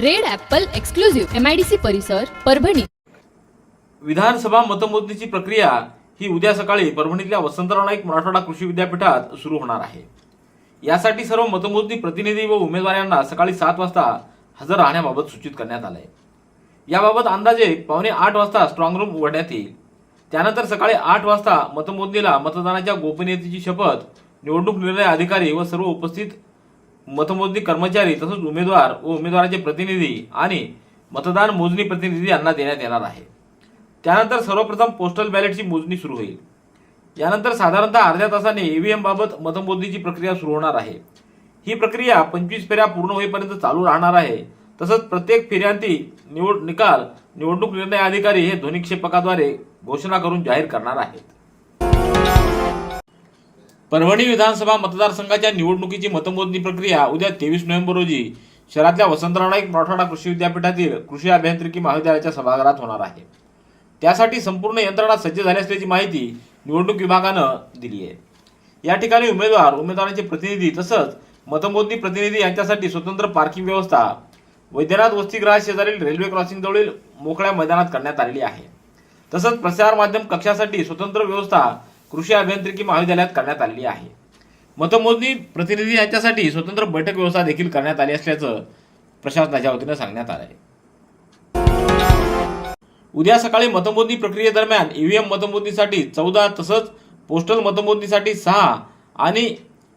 Red apple exclusive MIDC परिसर परभणी. विधानसभा मतमोजणीची प्रक्रिया ही उद्या सकाळी परभणीतल्या वसंतराव नाईक मराठवाडा कृषी विद्यापीठात सुरू होणार आहे. यासाठी सर्व मतमोजणी प्रतिनिधी व उमेदवारांना सकाळी सात वाजता हजर राहण्याबाबत सूचित करण्यात आलंय. याबाबत अंदाजे पावणे आठ वाजता स्ट्रॉंग रूम उघडण्यात येईल. त्यानंतर सकाळी आठ वाजता मतमोजणीला मतदानाच्या गोपनीयतेची शपथ निवडणूक निर्णय अधिकारी व सर्व उपस्थित मतमोजणी कर्मचारी तसंच उमेदवार व उमेदवाराचे प्रतिनिधी आणि मतदान मोजणी प्रतिनिधी यांना देण्यात येणार आहे. त्यानंतर सर्वप्रथम पोस्टल बॅलेटची मोजणी सुरू होईल. यानंतर साधारणतः अर्ध्या तासाने ईव्हीएम बाबत मतमोजणीची प्रक्रिया सुरू होणार आहे. ही प्रक्रिया पंचवीस फेऱ्या पूर्ण होईपर्यंत चालू राहणार आहे. तसंच प्रत्येक फेऱ्यांती निवड निकाल निवडणूक निर्णय अधिकारी हे ध्वनिक्षेपकाद्वारे घोषणा करून जाहीर करणार आहेत. परभणी विधानसभा मतदारसंघाच्या निवडणुकीची मतमोजणी प्रक्रिया उद्या तेवीस नोव्हेंबर रोजी शहरातल्या वसंतराव नाईक मराठवाडा कृषी विद्यापीठातील कृषी अभियांत्रिकी महाविद्यालयाच्या सभागृहात होणार आहे. त्यासाठी संपूर्ण यंत्रणा सज्ज झाली असल्याची माहिती निवडणूक विभागानं दिली आहे. या ठिकाणी उमेदवार उमेदवारांचे प्रतिनिधी तसंच मतमोजणी प्रतिनिधी यांच्यासाठी स्वतंत्र पार्किंग व्यवस्था वैद्यनाथ वसतिगृहात शेजारील रेल्वे क्रॉसिंग जवळील मोकळ्या मैदानात करण्यात आलेली आहे. तसंच प्रसार माध्यम कक्षासाठी स्वतंत्र व्यवस्था कृषी अभियांत्रिकी महाविद्यालयात करण्यात आलेली आहे. मतमोजणी प्रतिनिधी यांच्यासाठी स्वतंत्र बैठक व्यवस्था देखील करण्यात आली असल्याचं प्रशासनाच्या वतीनं सांगण्यात आलं आहे. उद्या सकाळी मतमोजणी प्रक्रियेदरम्यान ईव्हीएम मतमोजणीसाठी चौदा तसंच पोस्टल मतमोजणीसाठी सहा आणि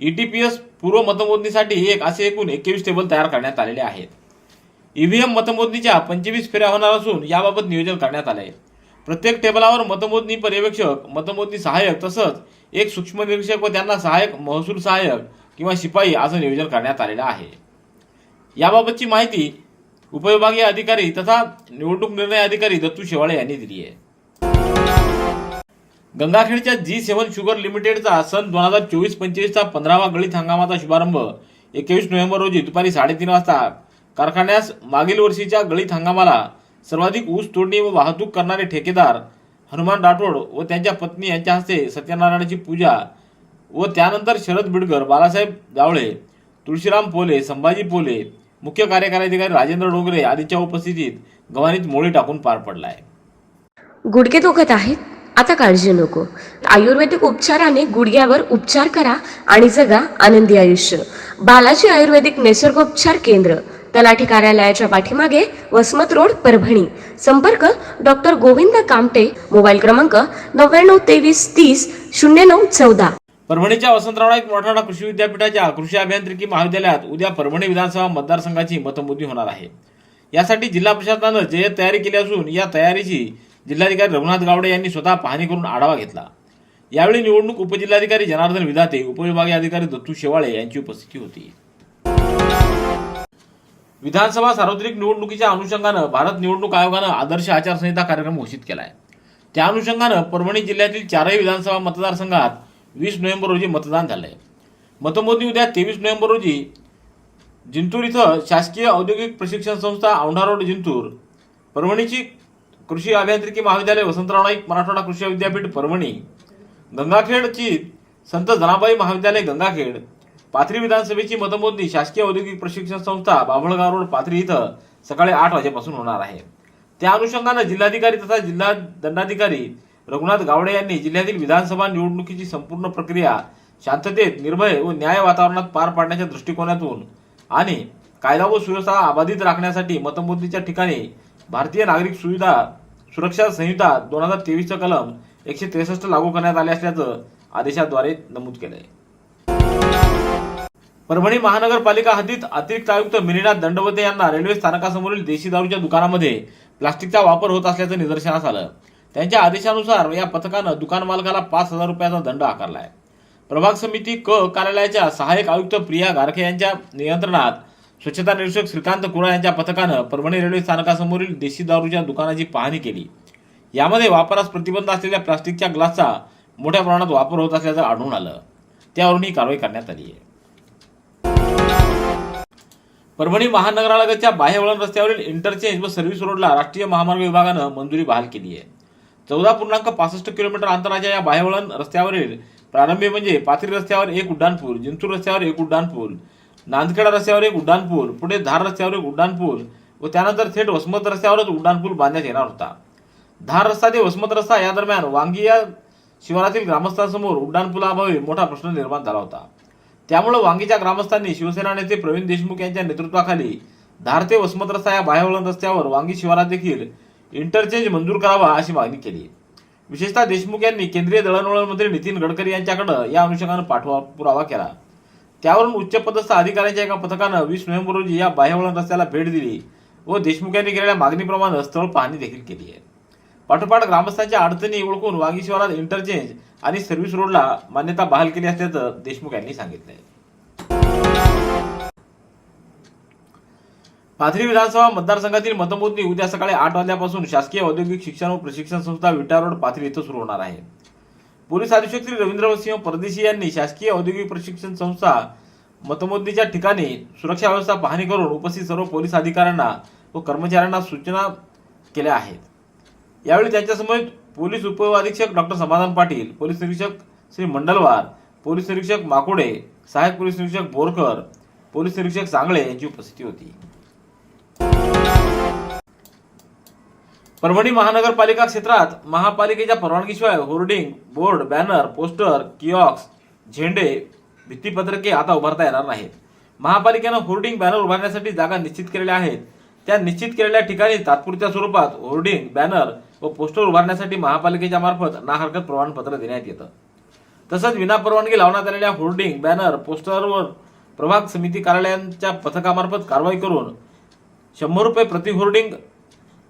ईटीपीएस पूर्व मतमोजणीसाठी एक असे एकूण एकवीस टेबल तयार करण्यात आलेले आहेत. ईव्हीएम मतमोजणीच्या पंचवीस फेऱ्या होणार असून याबाबत नियोजन करण्यात आलं आहे प्रत्येक टेबलावर मतमोजणी पर्यवेक्षक मतमोजणी सहाय्यक तसंच एक सूक्ष्म निरीक्षक व त्यांना सहाय्यक महसूल सहाय्यक किंवा शिपाई असं नियोजन करण्यात आलेलं आहे. याबाबतची माहिती उपविभागीय अधिकारी तथा निवडणूक निर्णय अधिकारी दत्तू शेवाळे यांनी दिली आहे. गंगाखेडच्या जी सेव्हन शुगर लिमिटेडचा सन दोन हजार चोवीस पंचवीसचा पंधरावा गळीत हंगामाचा शुभारंभ एकवीस नोव्हेंबर रोजी दुपारी साडेतीन वाजता कारखान्यास मागील वर्षीच्या गळीत हंगामाला सर्वाधिक ऊस तोडणी व वाहतूक करणारे ठेकेदार हनुमान राठोड व त्यांच्या पत्नी यांच्या हस्ते सत्यनारायणाची पूजा व त्यानंतर शरद बिडकर बाळासाहेब जावळे तुळशीराम पोले संभाजी पोले मुख्य कार्यकारी अधिकारी राजेंद्र डोंगरे आदीच्या उपस्थितीत गव्हाणीत मोळी टाकून पार पडला आहे गुडघे दुखत आहेत? आता काळजी नको. आयुर्वेदिक उपचाराने गुडघ्यावर उपचार करा आणि जगा आनंदी आयुष्य. बालाजी आयुर्वेदिक निसर्गोपचार केंद्र. तलाठी कार्यालयाच्या पाठीमागे वसमत रोड परभणी. संपर्क डॉक्टर गोविंद कामटे मोबाईल क्रमांक नव्याण्णव तेवीस तीस शून्य नऊ चौदा. परभणीच्या वसंतराव नाईक मराठवाडा कृषी विद्यापीठाच्या कृषी अभियांत्रिकी महाविद्यालयात उद्या परभणी विधानसभा मतदारसंघाची मतमोजणी होणार आहे. यासाठी जिल्हा प्रशासनानं जय्यत तयारी केली असून या तयारीची जिल्हाधिकारी रघुनाथ गावडे यांनी स्वतः पाहणी करून आढावा घेतला. यावेळी निवडणूक उपजिल्हाधिकारी जनार्दन विधाते उपविभागीय अधिकारी दत्तू शेवाळे यांची उपस्थिती होती. विधानसभा सार्वत्रिक निवडणुकीच्या अनुषंगानं भारत निवडणूक आयोगानं आदर्श आचारसंहिता कार्यक्रम घोषित केला आहे त्या अनुषंगानं परभणी जिल्ह्यातील चारही विधानसभा मतदारसंघात वीस नोव्हेंबर रोजी मतदान झालं आहे मतमोजणी उद्या तेवीस नोव्हेंबर रोजी जिंतूर इथं शासकीय औद्योगिक प्रशिक्षण संस्था औंढा रोड जिंतूर परभणीची कृषी अभियांत्रिकी महाविद्यालय वसंतराव नाईक मराठवाडा कृषी विद्यापीठ परभणी गंगाखेडची संत जनाबाई महाविद्यालय गंगाखेड पाथरी विधानसभेची मतमोजणी शासकीय औद्योगिक प्रशिक्षण संस्था बाभळगाव रोड पाथरी इथं सकाळी आठ वाजेपासून होणार आहे. त्या अनुषंगानं जिल्हाधिकारी तथा जिल्हा दंडाधिकारी रघुनाथ गावडे यांनी जिल्ह्यातील विधानसभा निवडणुकीची संपूर्ण प्रक्रिया शांततेत निर्भय व न्याय वातावरणात पार पाडण्याच्या दृष्टिकोनातून आणि कायदा व सुव्यवस्था अबाधित राखण्यासाठी मतमोजणीच्या ठिकाणी भारतीय नागरिक सुविधा सुरक्षा संहिता दोन हजार तेवीसचं कलम एकशे त्रेसष्ट लागू करण्यात आले असल्याचं आदेशाद्वारे नमूद केलं आहे परभणी महानगरपालिका हद्दीत अतिरिक्त आयुक्त मिनिनाथ दंडवते यांना रेल्वे स्थानकासमोरील देशी दारूच्या दुकानामध्ये प्लास्टिकचा वापर होत असल्याचं निदर्शनास आलं. त्यांच्या आदेशानुसार या पथकानं दुकान मालकाला पाच हजार रुपयाचा दंड आकारलाय. प्रभाग समिती क कार्यालयाच्या सहाय्यक आयुक्त प्रिया गारखे यांच्या नियंत्रणात स्वच्छता निरीक्षक श्रीकांत कुरा यांच्या पथकानं परभणी रेल्वे स्थानकासमोरील देशी दारूच्या दुकानाची पाहणी केली. यामध्ये वापरास प्रतिबंध असलेल्या प्लास्टिकच्या ग्लासचा मोठ्या प्रमाणात वापर होत असल्याचं आढळून आलं. त्यावरून ही कारवाई करण्यात आली आहे. परभणी महानगरालगतच्या बाह्यवळण रस्त्यावरील इंटरचेंज व सर्व्हिस रोडला राष्ट्रीय महामार्ग विभागानं मंजुरी बहाल केली आहे. चौदा पूर्णांक पासष्ट किलोमीटर अंतराच्या या बाह्यवळण रस्त्यावरील प्रारंभी म्हणजे पाथरी रस्त्यावर एक उड्डाणपूल जिंतूर रस्त्यावर एक उड्डाणपूल नांदखेडा रस्त्यावर एक उड्डाणपूल पुढे धार रस्त्यावर एक उड्डाणपूल व त्यानंतर थेट वसमत रस्त्यावरच उड्डाणपूल बांधण्यात येणार होता. धार रस्ता ते वसमत रस्ता या दरम्यान वांगी या शिवारातील ग्रामस्थांसमोर उड्डाणपुलाअभावी मोठा प्रश्न निर्माण झाला होता. त्यामुळे वांगीच्या ग्रामस्थांनी शिवसेना नेते प्रवीण देशमुख यांच्या नेतृत्वाखाली धारते वसमत रस्ता या बाह्यवळण रस्त्यावर वांगी शिवारात देखील इंटरचेंज मंजूर करावा अशी मागणी केली. विशेषतः देशमुख यांनी केंद्रीय दळणवळण मंत्री नितीन गडकरी यांच्याकडे या अनुषंगानं पाठवा पुरावा केला. त्यावरून उच्चपदस्थ अधिकाऱ्यांच्या एका पथकानं वीस नोव्हेंबर रोजी या बाह्यवळण रस्त्याला भेट दिली व देशमुख यांनी केलेल्या मागणीप्रमाणे स्थळ पाहणी देखील केली आहे. पाठोपाठ ग्रामस्थांच्या अडचणी ओळखून वांगी शिवारात इंटरचेंज आणि सर्व्हिस रोडला मान्यता बहाल केली असल्याचं देशमुख यांनी सांगितलंय. पाथरी विधानसभा मतदारसंघातील मतमोजणी उद्या सकाळी आठ वाजल्यापासून शासकीय औद्योगिक शिक्षण व प्रशिक्षण संस्था विटा रोड पाथरी इथं सुरू होणार आहे. पोलीस अधीक्षक श्री रवींद्र सिंह परदेशी यांनी शासकीय औद्योगिक प्रशिक्षण संस्था मतमोजणीच्या ठिकाणी सुरक्षा व्यवस्था पाहणी करून उपस्थित सर्व पोलीस अधिकाऱ्यांना व कर्मचाऱ्यांना सूचना केल्या आहेत. यावेळी त्यांच्यासमोर पोलीस उपअधीक्षक डॉक्टर समाधान पाटील पोलीस निरीक्षक श्री मंडलवार पोलीस निरीक्षक माकुडे सहाय्यक पोलीस निरीक्षक बोरकर पोलीस निरीक्षक सांगळे यांची उपस्थिती होती. परभणी महानगरपालिका क्षेत्रात महापालिकेच्या परवानगीशिवाय hoarding board banner poster kiosks झेंडे भित्तीपत्रके आता उभारता येणार नाहीत. महापालिकेनं होर्डिंग बॅनर उभारण्यासाठी जागा निश्चित केलेल्या आहेत. त्या निश्चित केलेल्या ठिकाणी तात्पुरत्या स्वरूपात होर्डिंग बॅनर व पोस्टर उभारण्यासाठी महापालिकेच्या मार्फत ना हरकत प्रमाणपत्र देण्यात येतं. तसंच विनापरवानगी लावण्यात आलेल्या होर्डिंग बॅनर पोस्टरवर प्रभाग समिती कार्यालयांच्या पथकामार्फत कारवाई करून शंभर रुपये प्रति होर्डिंग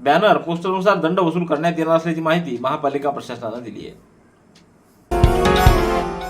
बॅनर पोस्टरनुसार दंड वसूल करण्यात येणार असल्याची माहिती महापालिका प्रशासनानं दिली आहे.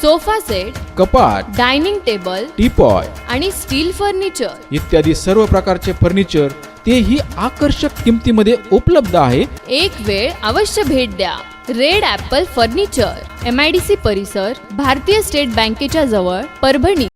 sofa set कपाट डायनिंग टेबल टीपॉय आणि स्टील फर्निचर. इत्यादी सर्व प्रकारचे फर्निचर तेही आकर्षक किमतीमध्ये उपलब्ध आहे. एक वेळ अवश्य भेट द्या. Red apple furniture M I D C परिसर भारतीय स्टेट बँकेच्या जवळ परभणी.